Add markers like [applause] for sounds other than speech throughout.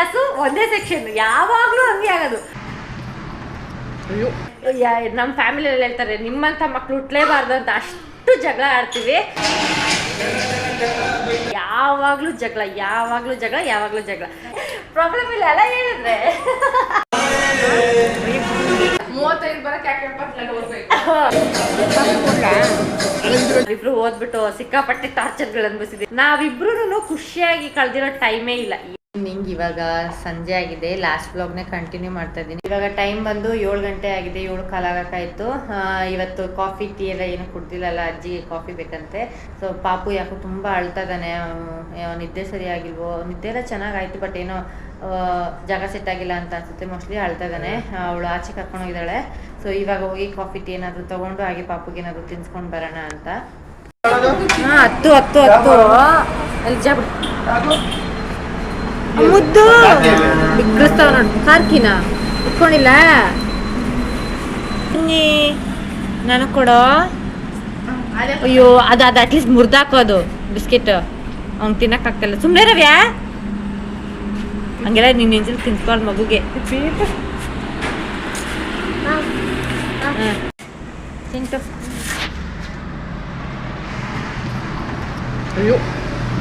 Class ಒಂದೇ section. ಯಾವಾಗಲೂ ಹಂಗೆ ಆಗೋದು. ನಮ್ಮ ಫ್ಯಾಮಿಲಿಯಲ್ಲಿ ಹೇಳ್ತಾರೆ ನಿಮ್ಮಂಥ ಮಕ್ಳು ಹುಟ್ಲೇಬಾರ್ದು ಅಂತ ಅಷ್ಟು ಜಗಳ ಆಡ್ತೀವಿ. ಯಾವಾಗಲೂ ಜಗಳ ಯಾವಾಗಲೂ ಜಗಳ ಯಾವಾಗಲೂ ಜಗಳ. ಪ್ರಾಬ್ಲಮ್ ಇಲ್ಲ ಅಲ್ಲ ಹೇಳಿದ್ರೆ. ಇಬ್ರು ಓದ್ಬಿಟ್ಟು ಸಿಕ್ಕಾಪಟ್ಟೆ ಟಾರ್ಚರ್ಗಳು ಅನ್ಭವಿಸಿದ್ವಿ. ನಾವಿಬ್ರು ಖುಷಿಯಾಗಿ ಕಳೆದಿರೋ ಟೈಮೇ ಇಲ್ಲ. ನಿಂಗ್ ಇವಾಗ ಸಂಜೆ ಆಗಿದೆ. ಲಾಸ್ಟ್ ಬ್ಲಾಗ್ನೇ ಕಂಟಿನ್ಯೂ ಮಾಡ್ತಾ ಇದ್ದೀನಿ. ಇವಾಗ ಟೈಮ್ ಬಂದು ಏಳು ಗಂಟೆ ಆಗಿದೆ. ಏಳು ಕಾಲ ಆಗಕ್ಕಾಯ್ತು. ಇವತ್ತು ಕಾಫಿ ಟೀ ಎಲ್ಲ ಏನು ಕುಡ್ದಿಲ್ಲಲ್ಲ ಅಜ್ಜಿಗೆ ಕಾಫಿ ಬೇಕಂತೆ. ಸೊ ಪಾಪು ಯಾಕೋ ತುಂಬ ಅಳ್ತಾ ಇದ್ದಾನೆ. ನಿದ್ದೆ ಸರಿಯಾಗಿಲ್ವೋ ನಿದ್ದೆ ಎಲ್ಲ ಚೆನ್ನಾಗಾಯ್ತು ಬಟ್ ಏನೋ ಜಾಗ ಸೆಟ್ ಆಗಿಲ್ಲ ಅಂತ ಅನ್ಸುತ್ತೆ. ಮೋಸ್ಟ್ಲಿ ಅಳ್ತಾ ಇದಾನೆ ಅವಳು ಆಚೆ ಕರ್ಕೊಂಡು ಹೋಗಿದ್ದಾಳೆ. ಸೊ ಇವಾಗ ಹೋಗಿ ಕಾಫಿ ಟೀ ಏನಾದರೂ ತಗೊಂಡು ಹಾಗೆ ಪಾಪುಗೆ ಏನಾದರೂ ತಿನ್ಸ್ಕೊಂಡು ಬರೋಣ ಅಂತ. ಹತ್ತು ಹತ್ತು ಹತ್ತು. ಮುದ್ದು ಬಿಗ್ಗಿಸ್ತಾವ ನೋಡು ಕಾರ್ಕಿನ ಇಟ್ಕೊಂಡಿಲ್ಲ ನನಗೆ ಕೊಡೋ. ಅಯ್ಯೋ ಅದು ಅದು ಅಟ್ಲೀಸ್ಟ್ ಮುರ್ದಾಕೋದು ಬಿಸ್ಕೆಟ್. ಅವ್ನು ತಿನ್ನಕ್ಕಾಗ್ತಲ್ಲ ಸುಮ್ಮನೆ ರವ್ಯಾ. ಹಂಗೆಲ್ಲ ನೀನು ನಿಂಜಲ್ ತಿನ್ಸ್ಕೊಂಡು ಮಗುಗೆ. ಅಯ್ಯೋ.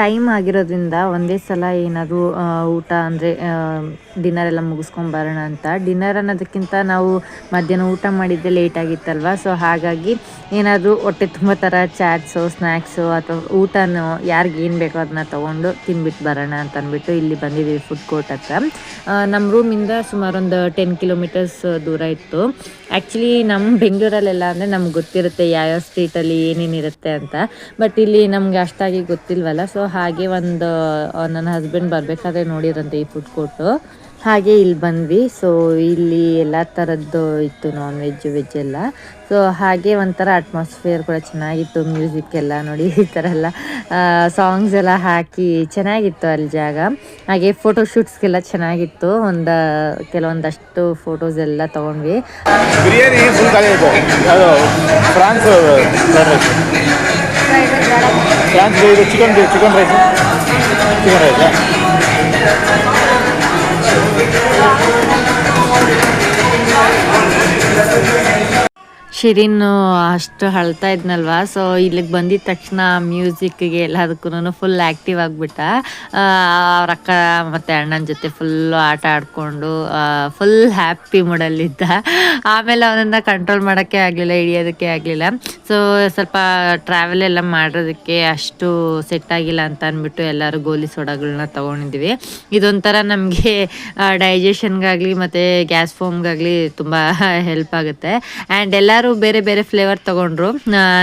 ಟೈಮ್ ಆಗಿರೋದ್ರಿಂದ ಒಂದೇ ಸಲ ಏನಾದರೂ ಊಟ ಅಂದರೆ ಡಿನ್ನರ್ ಎಲ್ಲ ಮುಗಿಸ್ಕೊಂಡು ಬರೋಣ ಅಂತ. ಡಿನ್ನರ್ ಅನ್ನೋದಕ್ಕಿಂತ ನಾವು ಮಧ್ಯಾಹ್ನ ಊಟ ಮಾಡಿದ್ದೆ ಲೇಟ್ ಆಗಿತ್ತಲ್ವ? ಸೊ ಹಾಗಾಗಿ ಏನಾದರೂ ಹೊಟ್ಟೆ ತುಂಬ ಥರ ಚಾಟ್ಸು ಸ್ನ್ಯಾಕ್ಸು ಅಥವಾ ಊಟನೋ ಯಾರಿಗೆ ಏನು ಬೇಕೋ ಅದನ್ನ ತೊಗೊಂಡು ತಿನ್ಬಿಟ್ಟು ಬರೋಣ ಅಂತ ಅಂದ್ಬಿಟ್ಟು ಇಲ್ಲಿ ಬಂದಿದ್ದೀವಿ ಫುಡ್ ಕೋರ್ಟ್ ಹತ್ರ. ನಮ್ಮ ರೂಮಿಂದ ಸುಮಾರು ಒಂದು ಟೆನ್ ಕಿಲೋಮೀಟರ್ಸ್ ದೂರ ಇತ್ತು. ಆ್ಯಕ್ಚುಲಿ ನಮ್ಮ ಬೆಂಗಳೂರಲ್ಲೆಲ್ಲ ಅಂದರೆ ನಮ್ಗೆ ಗೊತ್ತಿರುತ್ತೆ ಯಾವ್ಯಾವ ಸ್ಟ್ರೀಟಲ್ಲಿ ಏನೇನಿರುತ್ತೆ ಅಂತ. ಬಟ್ ಇಲ್ಲಿ ನಮಗೆ ಅಷ್ಟಾಗಿ ಗೊತ್ತಿಲ್ವಲ್ಲ. ಸೊ ಹಾಗೆ ಒಂದು ನನ್ನ ಹಸ್ಬೆಂಡ್ ಬರಬೇಕಾದ್ರೆ ನೋಡಿರಂತೆ ಈ ಫುಡ್ ಕೋರ್ಟು ಹಾಗೆ ಇಲ್ಲಿ ಬಂದ್ವಿ. ಸೊ ಇಲ್ಲಿ ಎಲ್ಲ ಥರದ್ದು ಇತ್ತು ನಾನ್ ವೆಜ್ ವೆಜ್ ಎಲ್ಲ. ಸೊ ಹಾಗೆ ಒಂಥರ ಅಟ್ಮಾಸ್ಫಿಯರ್ ಕೂಡ ಚೆನ್ನಾಗಿತ್ತು. ಮ್ಯೂಸಿಕ್ ಎಲ್ಲ ನೋಡಿ, ಈ ಥರ ಎಲ್ಲ ಸಾಂಗ್ಸ್ ಎಲ್ಲ ಹಾಕಿ ಚೆನ್ನಾಗಿತ್ತು ಅಲ್ಲಿ ಜಾಗ. ಹಾಗೆ ಫೋಟೋ ಶೂಟ್ಸ್ಗೆಲ್ಲ ಚೆನ್ನಾಗಿತ್ತು. ಒಂದು, ಕೆಲವೊಂದಷ್ಟು ಫೋಟೋಸ್ ಎಲ್ಲ ತೊಗೊಂಡ್ವಿ. Biryani prawns fried rice prawns ಇದು chicken chicken rice chicken rice Shirin ಅಷ್ಟು ಅಳ್ತಾ ಇದ್ನಲ್ವಾ? ಸೊ ಇಲ್ಲಿಗೆ ಬಂದಿದ ತಕ್ಷಣ ಮ್ಯೂಸಿಕ್ಗೆ ಎಲ್ಲದಕ್ಕೂ ಫುಲ್ ಆ್ಯಕ್ಟಿವ್ ಆಗಿಬಿಟ್ಟ. ಅವ್ರ ಅಕ್ಕ ಮತ್ತು ಅಣ್ಣನ ಜೊತೆ ಫುಲ್ಲು ಆಟ ಆಡಿಕೊಂಡು ಫುಲ್ ಹ್ಯಾಪಿ ಮೂಡಲ್ಲಿದ್ದ ಆಮೇಲೆ ಅವನನ್ನ ಕಂಟ್ರೋಲ್ ಮಾಡೋಕ್ಕೆ ಆಗಲಿಲ್ಲ, ಹಿಡಿಯೋದಕ್ಕೆ ಆಗಲಿಲ್ಲ. ಸೊ ಸ್ವಲ್ಪ ಟ್ರಾವೆಲ್ ಎಲ್ಲ ಮಾಡೋದಕ್ಕೆ ಅಷ್ಟು ಸೆಟ್ ಆಗಿಲ್ಲ ಅಂತ ಅಂದ್ಬಿಟ್ಟು ಎಲ್ಲರೂ ಗೋಲಿ ಸೋಡಾಗಳನ್ನ ತೊಗೊಂಡಿದ್ವಿ. ಇದೊಂಥರ ನಮಗೆ ಡೈಜೆಷನ್ಗಾಗಲಿ ಮತ್ತು ಗ್ಯಾಸ್ ಫೋಮ್ಗಾಗಲಿ ತುಂಬ ಹೆಲ್ಪ್ [laughs] ಆಗುತ್ತೆ. ಆ್ಯಂಡ್ ಎಲ್ಲರೂ ಬೇರೆ ಬೇರೆ ಫ್ಲೇವರ್ ತೊಗೊಂಡ್ರು.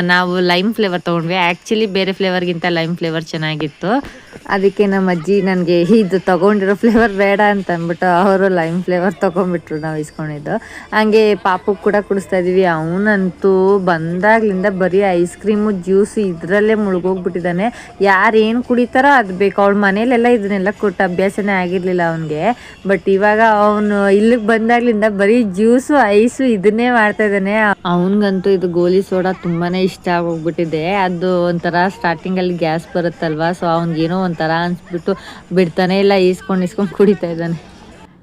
ನಾವು ಲೈಮ್ ಫ್ಲೇವರ್ ತೊಗೊಂಡ್ವಿ. ಆ್ಯಕ್ಚುಲಿ ಬೇರೆ ಫ್ಲೇವರ್ಗಿಂತ ಲೈಮ್ ಫ್ಲೇವರ್ ಚೆನ್ನಾಗಿತ್ತು. ಅದಕ್ಕೆ ನಮ್ಮ ಅಜ್ಜಿ ನನಗೆ ಇದು ತೊಗೊಂಡಿರೋ ಫ್ಲೇವರ್ ಬೇಡ ಅಂತ ಅಂದ್ಬಿಟ್ಟು ಅವರು ಲೈಮ್ ಫ್ಲೇವರ್ ತೊಗೊಂಡ್ಬಿಟ್ರು ನಾವು ಇಸ್ಕೊಂಡಿದ್ದು ಹಂಗೆ ಪಾಪು ಕೂಡ ಕುಡಿಸ್ತಾ ಇದೀವಿ. ಅವನಂತೂ ಬಂದಾಗ್ಲಿಂದ ಬರೀ ಐಸ್ ಕ್ರೀಮು ಜ್ಯೂಸು ಇದರಲ್ಲೇ ಮುಳುಗೋಗ್ಬಿಟ್ಟಿದ್ದಾನೆ. ಯಾರೇನು ಕುಡಿತಾರೋ ಅದು ಬೇಕು. ಅವಳ ಮನೇಲೆಲ್ಲ ಇದನ್ನೆಲ್ಲ ಕೊಟ್ಟು ಅಭ್ಯಾಸನೇ ಆಗಿರಲಿಲ್ಲ ಅವನಿಗೆ. ಬಟ್ ಇವಾಗ ಅವನು ಇಲ್ಲಿಗೆ ಬಂದಾಗ್ಲಿಂದ ಬರೀ ಜ್ಯೂಸು ಐಸು ಇದನ್ನೇ ಮಾಡ್ತಾ ಇದ್ದಾನೆ. ಅವನಿಗಂತೂ ಇದು ಗೋಲಿ ಸೋಡಾ ತುಂಬಾನೇ ಇಷ್ಟ ಆಗೋಗ್ಬಿಟ್ಟಿದೆ. ಅದು ಒಂಥರ ಸ್ಟಾರ್ಟಿಂಗಲ್ಲಿ ಗ್ಯಾಸ್ ಬರುತ್ತಲ್ವಾ? ಸೊ ಅವ್ನಿಗೇನೋ ಒಂಥರ ಅನ್ಸ್ಬಿಟ್ಟು ಬಿಡ್ತಾನೆ ಇಲ್ಲ, ಈಸ್ಕೊಂಡು ಈಸ್ಕೊಂಡು ಕುಡಿತಾ ಇದ್ದಾನೆ.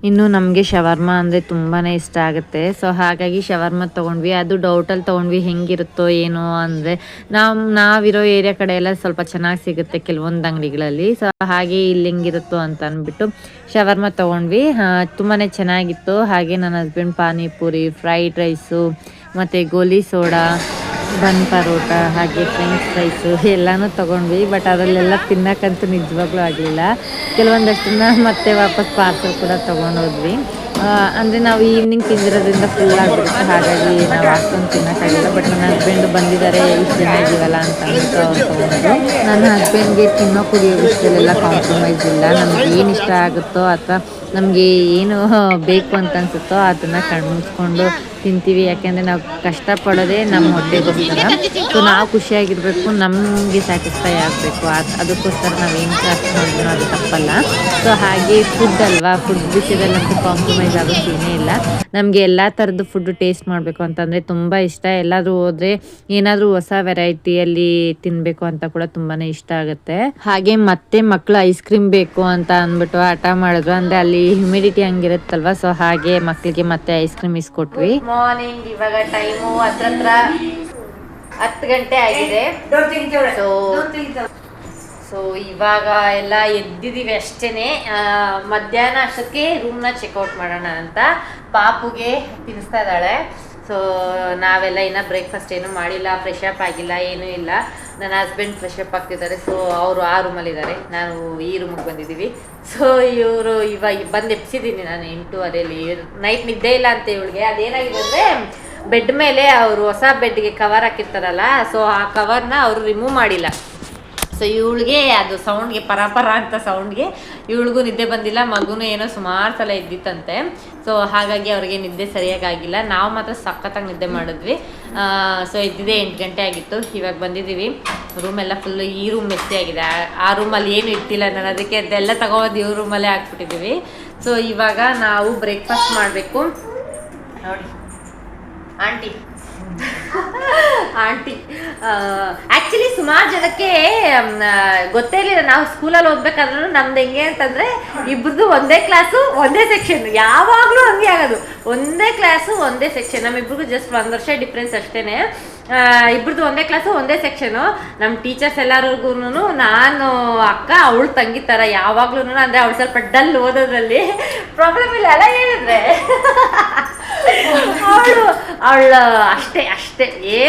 ಇನ್ನು ನಮಗೆ ಶವರ್ಮ ಅಂದರೆ ತುಂಬಾ ಇಷ್ಟ ಆಗುತ್ತೆ. ಸೊ ಹಾಗಾಗಿ ಶವರ್ಮ ತೊಗೊಂಡ್ವಿ. ಅದು ಡೌಟಲ್ಲಿ ತೊಗೊಂಡ್ವಿ, ಹೆಂಗಿರುತ್ತೋ ಏನೋ ಅಂದರೆ ನಾವು, ನಾವಿರೋ ಏರಿಯಾ ಕಡೆ ಎಲ್ಲ ಸ್ವಲ್ಪ ಚೆನ್ನಾಗಿ ಸಿಗುತ್ತೆ ಕೆಲವೊಂದು ಅಂಗಡಿಗಳಲ್ಲಿ. ಸೊ ಹಾಗೆ ಇಲ್ಲಿ ಹೆಂಗಿರುತ್ತೋ ಅಂತ ಅಂದ್ಬಿಟ್ಟು ಶವರ್ಮ ತೊಗೊಂಡ್ವಿ. ತುಂಬಾ ಚೆನ್ನಾಗಿತ್ತು. ಹಾಗೆ ನನ್ನ ಹಸ್ಬೆಂಡ್ ಪಾನಿಪುರಿ ಫ್ರೈಡ್ ರೈಸು ಮತ್ತು ಗೋಲಿ ಸೋಡಾ. ಬನ್ ಪರೋಟ ಹಾಗೆ ಫ್ರೆಂಚ್ ಫ್ರೈಸು ಎಲ್ಲನೂ ತೊಗೊಂಡ್ವಿ ಬಟ್ ಅದರಲ್ಲೆಲ್ಲ ತಿನ್ನಕ್ಕಂತೂ ನಿಜವಾಗ್ಲೂ ಆಗಲಿಲ್ಲ. ಕೆಲವೊಂದಷ್ಟನ್ನ ಮತ್ತೆ ವಾಪಸ್ ಪಾರ್ಸಲ್ ಕೂಡ ತೊಗೊಂಡೋದ್ವಿ. ಅಂದರೆ ನಾವು ಈವ್ನಿಂಗ್ ತಿಂದಿರೋದ್ರಿಂದ ಫುಲ್ ಆಗಿಬಿಡುತ್ತೆ ಹಾಗಾಗಿ ನಾವು ಅಷ್ಟೊಂದು ತಿನ್ನೋಕ್ಕಾಗಿಲ್ಲ ಬಟ್ ನನ್ನ ಹಸ್ಬೆಂಡ್ ಬಂದಿದ್ದಾರೆ ಇಷ್ಟು ಜನ ಇದ್ದೀವಲ್ಲ ಅಂತ ತೊಗೊಂಡ್ರು. ನನ್ನ ಹಸ್ಬೆಂಡ್ಗೆ ತಿನ್ನೋ ಕುಡಿಯೋ ವಿಷಯದಲ್ಲೆಲ್ಲ ಕಾಂಪ್ರಮೈಸ್ ಇಲ್ಲ. ನಮ್ಗೆ ಏನು ಇಷ್ಟ ಆಗುತ್ತೋ ಅಥವಾ ನಮಗೆ ಏನು ಬೇಕು ಅಂತ ಅನ್ಸುತ್ತೋ ಅದನ್ನು ಕಣ್ಮುಚ್ಕೊಂಡು ತಿಂತೀವಿ. ಯಾಕೆಂದರೆ ನಾವು ಕಷ್ಟಪಡೋದೇ ನಮ್ಮ ಹೊಟ್ಟೆಗೋಸ್ಕರ. ಸೊ ನಾವು ಖುಷಿಯಾಗಿರಬೇಕು, ನಮಗೆ ಸ್ಯಾಟಿಸ್ಫೈ ಆಗಬೇಕು. ಅದಕ್ಕೋಸ್ಕರ ನಾವು ಏನು ಮಾಡಿದ್ರು ಅದು ತಪ್ಪಲ್ಲ. ಸೊ ಹಾಗೆ ಫುಡ್ ಅಲ್ವಾ? ಫುಡ್ ವಿಷಯದಲ್ಲಂತೂ ಕಾಂಪ್ರಮೈಸ್ ಆಗೋ ಸೀನೇ ಇಲ್ಲ. ನಮಗೆ ಎಲ್ಲ ಥರದ್ದು ಫುಡ್ ಟೇಸ್ಟ್ ಮಾಡಬೇಕು ಅಂತಂದರೆ ತುಂಬ ಇಷ್ಟ. ಎಲ್ಲಾದರೂ ಹೋದರೆ ಏನಾದರೂ ಹೊಸ ವೆರೈಟಿಯಲ್ಲಿ ತಿನ್ನಬೇಕು ಅಂತ ಕೂಡ ತುಂಬಾ ಇಷ್ಟ ಆಗುತ್ತೆ. ಹಾಗೆ ಮತ್ತೆ ಮಕ್ಕಳು ಐಸ್ ಕ್ರೀಮ್ ಬೇಕು ಅಂತ ಅಂದ್ಬಿಟ್ಟು ಹಠ ಮಾಡಿದ್ರು. ಅಂದರೆ ಅಲ್ಲಿ ಹ್ಯುಮಿಡಿಟಿ ಹಂಗಿರುತ್ತಲ್ವ? ಸೊ ಹಾಗೆ ಮಕ್ಕಳಿಗೆ ಮತ್ತೆ ಐಸ್ ಕ್ರೀಮ್ ಇಸ್ಕೊಟ್ವಿ. ಮಾರ್ನಿಂಗ್ ಇವಾಗ ಟೈಮು ಹತ್ರ ಹತ್ರ ಹತ್ತು ಗಂಟೆ ಆಗಿದೆ. ಸೊ ಸೊ ಇವಾಗ ಎಲ್ಲ ಎದ್ದಿದ್ದೀವಿ ಅಷ್ಟೇ ಮಧ್ಯಾಹ್ನ ಅಷ್ಟಕ್ಕೆ ರೂಮ್ನ ಚೆಕ್ಔಟ್ ಮಾಡೋಣ ಅಂತ ಪಾಪುಗೆ ತಿನ್ನಿಸ್ತಾ ಇದ್ದಾಳೆ. ಸೊ ನಾವೆಲ್ಲ ಇನ್ನೂ ಬ್ರೇಕ್ಫಾಸ್ಟ್ ಏನೂ ಮಾಡಿಲ್ಲ ಫ್ರೆಶ್ ಅಪ್ ಆಗಿಲ್ಲ, ಏನೂ ಇಲ್ಲ. ನನ್ನ ಹಸ್ಬೆಂಡ್ ಫ್ರೆಶ್ ಅಪ್ ಆಗ್ತಿದ್ದಾರೆ. ಸೊ ಅವರು ಆ ರೂಮಲ್ಲಿದ್ದಾರೆ ನಾನು ಈ ರೂಮಿಗೆ ಬಂದಿದ್ದೀವಿ. ಸೊ ಇವರು ಇವಾಗ ಬಂದು ಎಪ್ಸಿದ್ದೀನಿ ನಾನು ಎಂಟು, ಅದೇಲಿ ನೈಟ್ ನಿದ್ದೆ ಇಲ್ಲ ಅಂತ ಇವಳಿಗೆ. ಅದೇನಾಗಿದೆ ಅಂದರೆ ಬೆಡ್ ಮೇಲೆ ಅವರು ಹೊಸ ಬೆಡ್ಗೆ ಕವರ್ ಹಾಕಿರ್ತಾರಲ್ಲ ಸೊ ಆ ಕವರ್ನ ಅವರು ರಿಮೂವ್ ಮಾಡಿಲ್ಲ. ಸೊ ಇವಳಿಗೆ ಅದು ಸೌಂಡ್ಗೆ ಪರಪರ ಪರ ಅಂತ ಸೌಂಡ್ಗೆ ಇವಳಿಗೂ ನಿದ್ದೆ ಬಂದಿಲ್ಲ, ಮಗುನೂ ಏನೋ ಸುಮಾರು ಸಲ ಇದ್ದಿತ್ತಂತೆ ಸೊ ಹಾಗಾಗಿ ಅವ್ರಿಗೆ ನಿದ್ದೆ ಸರಿಯಾಗಿ ಆಗಿಲ್ಲ. ನಾವು ಮಾತ್ರ ಸಖತ್ತಾಗಿ ನಿದ್ದೆ ಮಾಡಿದ್ವಿ. ಸೊ ಇದ್ದಿದ್ದೆ ಎಂಟು ಗಂಟೆ ಆಗಿತ್ತು. ಇವಾಗ ಬಂದಿದ್ದೀವಿ. ರೂಮ್ ಎಲ್ಲ ಫುಲ್ಲು ಈ ರೂಮ್ ಮೆಸ್ಸಿ ಆಗಿದೆ. ಆ- ರೂಮಲ್ಲಿ ಏನು ಇಟ್ಟಿಲ್ಲ ನಾನು. ಅದಕ್ಕೆ ಅದೆಲ್ಲ ತಗೊಂಡು ಇವ್ರ ರೂಮಲ್ಲೇ ಹಾಕ್ಬಿಟ್ಟಿದ್ದೀವಿ. ಸೊ ಇವಾಗ ನಾವು ಬ್ರೇಕ್ಫಾಸ್ಟ್ ಮಾಡಬೇಕು. ನೋಡಿ. ಆಂಟಿ. ಆಂಟಿ. ಆ್ಯಕ್ಚುಲಿ ಸುಮಾರು ಜನಕ್ಕೆ ಗೊತ್ತೇ ಇರಲಿಲ್ಲ. ನಾವು ಸ್ಕೂಲಲ್ಲಿ ಓದ್ಬೇಕಾದ್ರೂ ನಮ್ದು ಹೆಂಗೆ ಅಂತಂದರೆ ಇಬ್ಬರದು ಒಂದೇ ಕ್ಲಾಸು ಒಂದೇ ಸೆಕ್ಷನ್ ಯಾವಾಗಲೂ ಹಂಗೆ ಆಗೋದು. ಒಂದೇ ಕ್ಲಾಸು ಒಂದೇ ಸೆಕ್ಷನ್ ನಮ್ಮಿಬ್ರಿಗೂ ಜಸ್ಟ್ ಒಂದು ವರ್ಷ ಡಿಫ್ರೆನ್ಸ್ ಅಷ್ಟೇ ಇಬ್ರದ್ದು ಒಂದೇ ಕ್ಲಾಸು ಒಂದೇ ಸೆಕ್ಷನು ನಮ್ಮ ಟೀಚರ್ಸ್ ಎಲ್ಲರಿಗೂ ನಾನು, ಅಕ್ಕ, ಅವಳು ತಂಗಿ ಥರ ಯಾವಾಗ್ಲೂ ಅಂದರೆ ಅವಳು ಸ್ವಲ್ಪ ಡಲ್ ಓದೋದ್ರಲ್ಲಿ ಪ್ರಾಬ್ಲಮ್ ಇಲ್ಲ. ಅಲ್ಲ ಹೇಳಿದ್ರೆ? [laughs] ಅವಳು ಅವಳು ಅಷ್ಟೇ ಅಷ್ಟೇ. ಏ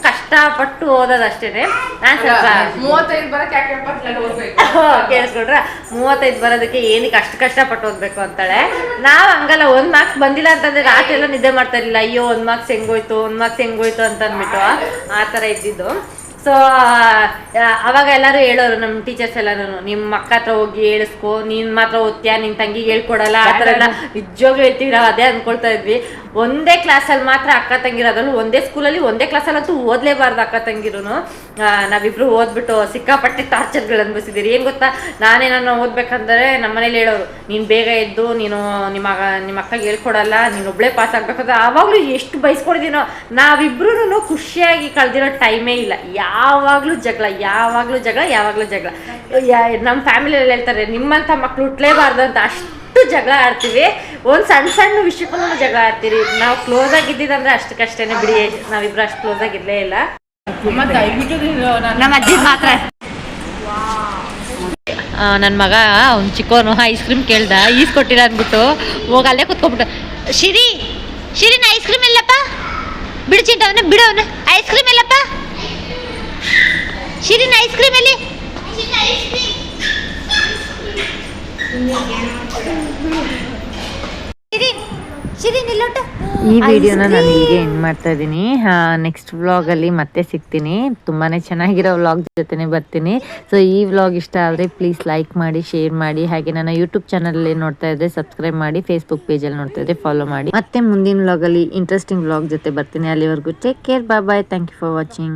ಕಷ್ಟ ಕಷ್ಟಪಟ್ಟು ಓದೋದು ಅಷ್ಟೇನೆ. ನಾನು ಸ್ವಲ್ಪ ಮೂವತ್ತೈದು ಬರಕ್ಕೆ ಓದ್ಬೇಕು? ಕೇಳಿಸ್ಕೊಂಡ್ರ? ಮೂವತ್ತೈದು ಬರೋದಕ್ಕೆ ಏನಕ್ಕೆ ಅಷ್ಟು ಕಷ್ಟಪಟ್ಟು ಓದ್ಬೇಕು ಅಂತಾಳೆ. ನಾವು ಹಂಗಲ್ಲ ಒಂದ್ ಮಾರ್ಕ್ಸ್ ಬಂದಿಲ್ಲ ಅಂತಂದ್ರೆ ರಾತ್ರಿ ಎಲ್ಲ ನಿದ್ದೆ ಮಾಡ್ತಾ ಇರಲಿಲ್ಲ. ಅಯ್ಯೋ ಒಂದ್ ಮಾರ್ಕ್ಸ್ ಹೆಂಗೋಯ್ತು ಒಂದ್ ಮಾರ್ಕ್ಸ್ ಹೆಂಗೋಯ್ತು ಅಂತ ಅಂದ್ಬಿಟ್ಟು ಆ ಥರ ಇದ್ದಿದ್ದು. ಸೊ ಅವಾಗ ಎಲ್ಲರೂ ಹೇಳೋರು ನಮ್ಮ ಟೀಚರ್ಸ್ ಎಲ್ಲರೂ ನಿಮ್ಮ ಅಕ್ಕ ಹತ್ರ ಹೋಗಿ ಹೇಳಿಸ್ಕೊ ನೀನ್ ಮಾತ್ರ ಓದ್ತೀಯಾ ನಿನ್ ತಂಗಿಗೆ ಹೇಳ್ಕೊಡಲ್ಲ ಆ ಥರ ಎಲ್ಲ ನಿಜವಾಗ್ಲೂ ಹೇಳ್ತೀವಿ ನಾವು ಅದೇ ಅನ್ಕೊಳ್ತಾ ಇದ್ವಿ. ಒಂದೇ ಕ್ಲಾಸಲ್ಲಿ ಮಾತ್ರ ಅಕ್ಕ ತಂಗಿರೋದ್ರಲ್ಲೂ ಒಂದೇ ಸ್ಕೂಲಲ್ಲಿ ಒಂದೇ ಕ್ಲಾಸಲ್ಲಂತೂ ಓದಲೇಬಾರ್ದು ಅಕ್ಕ ತಂಗಿರೂ ನಾವಿಬ್ರು ಓದ್ಬಿಟ್ಟು ಸಿಕ್ಕಾಪಟ್ಟೆ ಟಾರ್ಚರ್ಗಳು ಅನ್ಭವಿಸಿದ್ದೀರಿ ಏನು ಗೊತ್ತಾ? ನಾನೇ ನಾನು ಓದ್ಬೇಕಂದ್ರೆ ನಮ್ಮ ಮನೇಲಿ ಹೇಳೋರು, ನೀನು ಬೇಗ ಎದ್ದು, ನೀನು ನಿಮ್ಮ ನಿಮ್ಮ ಅಕ್ಕಗೆ ಹೇಳ್ಕೊಡಲ್ಲ, ನೀನು ಒಬ್ಬಳೇ ಪಾಸ್ ಆಗ್ಬೇಕಂದ್ರೆ ಆವಾಗಲೂ ಎಷ್ಟು ಬೈಸ್ಕೊಂಡಿದ್ದೀನೋ ನಾವಿಬ್ರು ಖುಷಿಯಾಗಿ ಕಳೆದಿರೋ ಟೈಮೇ ಇಲ್ಲ. ಯಾವಾಗಲೂ ಜಗಳ ಯಾವಾಗಲೂ ಜಗಳ ಯಾವಾಗಲೂ ಜಗಳ. ನಮ್ಮ ಫ್ಯಾಮಿಲಿಯಲ್ಲಿ ಹೇಳ್ತಾರೆ, ನಿಮ್ಮಂಥ ಮಕ್ಕಳು ಹುಟ್ಲೇಬಾರ್ದು ಅಂತ. ಅಷ್ಟು ಜಗಳ ಆಡ್ತೀವಿ. ಒಂದು ಸಣ್ಣ ಸಣ್ಣ ವಿಷಯಕ್ಕೂ ಜಗಳ ಆಡ್ತೀರಿ. ನಾವು ಕ್ಲೋಸ್ ಆಗಿದ್ದಿದಂದ್ರೆ ಅಷ್ಟಕ್ಕಷ್ಟೇನೆ ಬಿಡಿ. ನಾವಿಬ್ರು ಅಷ್ಟು ಕ್ಲೋಸ್ ಆಗಿರ್ಲೇ ಇಲ್ಲ. ನಮ್ಮ ಅಜ್ಜಿ ಮಾತ್ರ. ನನ್ನ ಮಗ ಅವ್ನು ಚಿಕ್ಕವನು ಐಸ್ ಕ್ರೀಮ್ ಕೇಳ್ದ. ಈಸ್ ಕೊಟ್ಟಿರ ಅಂದ್ಬಿಟ್ಟು ಹೋಗಿ ಅಲ್ಲೇ ಕುತ್ಕೊಬಿಟ್ಟು ಶಿರಿ ಶಿರಿನ ಐಸ್ ಕ್ರೀಮ್ ಇಲ್ಲಪ್ಪ. ಬಿಡು ಚಿಂಟವನ ಬಿಡವನ ಬಿಡು ಅವನ. ಐಸ್ ಕ್ರೀಮ್ ಇಲ್ಲಪ್ಪ. ಶಿರಿನ ಐಸ್ ಕ್ರೀಮ್ ಎಲ್ಲಿ? ಈ ವಿಡಿಯೋನ ನಾನು ಹೀಗೆ ಎಂಡ್ ಮಾಡ್ತಾ ಇದ್ದೀನಿ. ನೆಕ್ಸ್ಟ್ ವ್ಲಾಗಲ್ಲಿ ಮತ್ತೆ ಸಿಗ್ತೀನಿ. ತುಂಬಾ ಚೆನ್ನಾಗಿರೋ ವ್ಲಾಗ್ ಜೊತೆನೇ ಬರ್ತೀನಿ. ಸೊ ಈ ವ್ಲಾಗ್ ಇಷ್ಟ ಆದರೆ ಪ್ಲೀಸ್ ಲೈಕ್ ಮಾಡಿ ಶೇರ್ ಮಾಡಿ. ಹಾಗೆ ನನ್ನ ಯೂಟ್ಯೂಬ್ ಚಾನಲಲ್ಲಿ ನೋಡ್ತಾ ಇದ್ದರೆ ಸಬ್ಸ್ಕ್ರೈಬ್ ಮಾಡಿ ಫೇಸ್ಬುಕ್ ಪೇಜಲ್ಲಿ ನೋಡ್ತಾ ಇದ್ದರೆ ಫಾಲೋ ಮಾಡಿ. ಮತ್ತೆ ಮುಂದಿನ ವ್ಲಾಗಲ್ಲಿ ಇಂಟ್ರೆಸ್ಟಿಂಗ್ ವ್ಲಾಗ್ ಜೊತೆ ಬರ್ತೀನಿ. ಅಲ್ಲಿವರೆಗೂ take care bye bye thank you for watching